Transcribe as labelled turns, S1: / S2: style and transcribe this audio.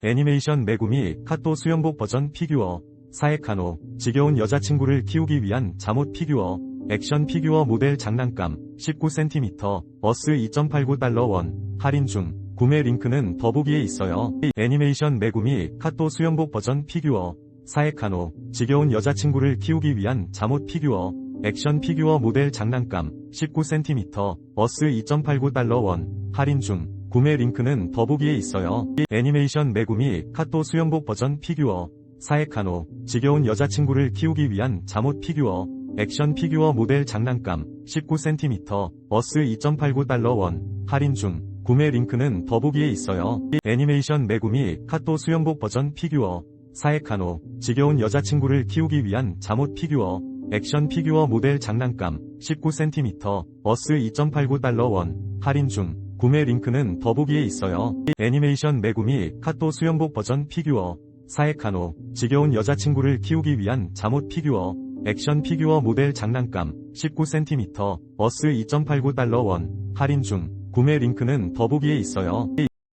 S1: 애니메이션 메구미 카또 수영복 버전 피규어 사에카노 지겨운 여자친구를 키우기 위한 잠옷 피규어 액션 피규어 모델 장난감 19cm 어스 2.89달러 원 할인 중 구매 링크는 더보기에 있어요. 애니메이션 메구미 카또 수영복 버전 피규어 사에카노 지겨운 여자친구를 키우기 위한 잠옷 피규어 액션 피규어 모델 장난감 19cm 어스 2.89달러 원 할인 중 구매 링크는 더보기에 있어요. 애니메이션 메구미 카또 수영복 버전 피규어 사에카노 지겨운 여자친구를 키우기 위한 잠옷 피규어 액션 피규어 모델 장난감 19cm 어스 2.89달러 원 할인 중 구매 링크는 더보기에 있어요. 애니메이션 메구미 카또 수영복 버전 피규어 사에카노 지겨운 여자친구를 키우기 위한 잠옷 피규어 액션 피규어 모델 장난감 19cm 어스 2.89달러 원 할인 중 구매 링크는 더보기에 있어요. 애니메이션 메구미 카또 수영복 버전 피규어 사에카노 지겨운 여자친구를 키우기 위한 잠옷 피규어 액션 피규어 모델 장난감 19cm 어스 2.89달러 원 할인 중 구매 링크는 더보기에 있어요.